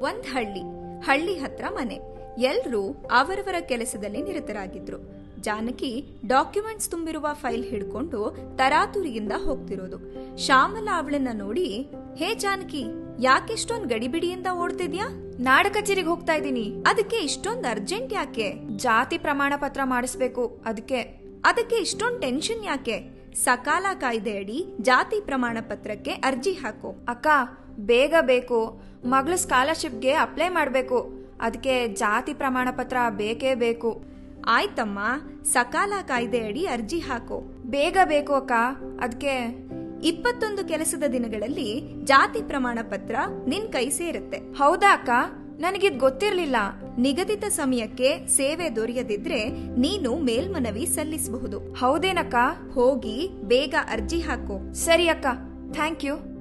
ಒಂದ್ ಹಳ್ಳಿ ಹಳ್ಳಿ ಹತ್ರ ಮನೆ. ಎಲ್ರೂ ಅವರವರ ಕೆಲಸದಲ್ಲಿ ನಿರತರಾಗಿದ್ರು. ಜಾನಕಿ ಡಾಕ್ಯುಮೆಂಟ್ಸ್ ತುಂಬಿರುವ ಫೈಲ್ ಹಿಡ್ಕೊಂಡು ತರಾತುರಿಯಿಂದ ಹೋಗ್ತಿರೋದು. ಶ್ಯಾಮಲ ಅವಳನ್ನ ನೋಡಿ, ಹೇ ಜಾನಕಿ, ಯಾಕೆಷ್ಟೊಂದ್ ಗಡಿಬಿಡಿಯಿಂದ ಓಡ್ತಿದ್ಯಾ? ನಾಡ ಕಚೇರಿಗೆ ಹೋಗ್ತಾ ಇದ್ದೀನಿ. ಅದಕ್ಕೆ ಇಷ್ಟೊಂದ್ ಅರ್ಜೆಂಟ್ ಯಾಕೆ? ಜಾತಿ ಪ್ರಮಾಣ ಪತ್ರ ಮಾಡಿಸ್ಬೇಕು. ಅದಕ್ಕೆ ಅದಕ್ಕೆ ಇಷ್ಟೊಂದ್ ಟೆನ್ಷನ್ ಯಾಕೆ? ಸಕಾಲ ಕಾಯ್ದೆ ಅಡಿ ಜಾತಿ ಪ್ರಮಾಣ ಪತ್ರಕ್ಕೆ ಅರ್ಜಿ ಹಾಕು. ಅಕ್ಕ, ಬೇಗ ಬೇಕು. ಮಗಳ ಸ್ಕಾಲರ್ಶಿಪ್ಗೆ ಅಪ್ಲೈ ಮಾಡಬೇಕು. ಅದಕ್ಕೆ ಜಾತಿ ಪ್ರಮಾಣ ಪತ್ರ ಬೇಕೇ ಬೇಕು. ಆಯ್ತಮ್ಮ, ಸಕಾಲ ಕಾಯ್ದೆ ಅಡಿ ಅರ್ಜಿ ಹಾಕು. ಬೇಗ ಬೇಕು ಅಕ್ಕ. ಅದಕ್ಕೆ ಇಪ್ಪತ್ತೊಂದು ಕೆಲಸದ ದಿನಗಳಲ್ಲಿ ಜಾತಿ ಪ್ರಮಾಣ ಪತ್ರ ನಿನ್ ಕೈ ಸೇರುತ್ತೆ. ಹೌದಾ ಅಕ್ಕ? ನನಗಿದ್ ಗೊತ್ತಿರಲಿಲ್ಲ. ನಿಗದಿತ ಸಮಯಕ್ಕೆ ಸೇವೆ ದೊರೆಯದಿದ್ರೆ ನೀನು ಮೇಲ್ಮನವಿ ಸಲ್ಲಿಸಬಹುದು. ಹೌದೇನಕ್ಕ? ಹೋಗಿ ಬೇಗ ಅರ್ಜಿ ಹಾಕು. ಸರಿ ಅಕ್ಕ. Thank you.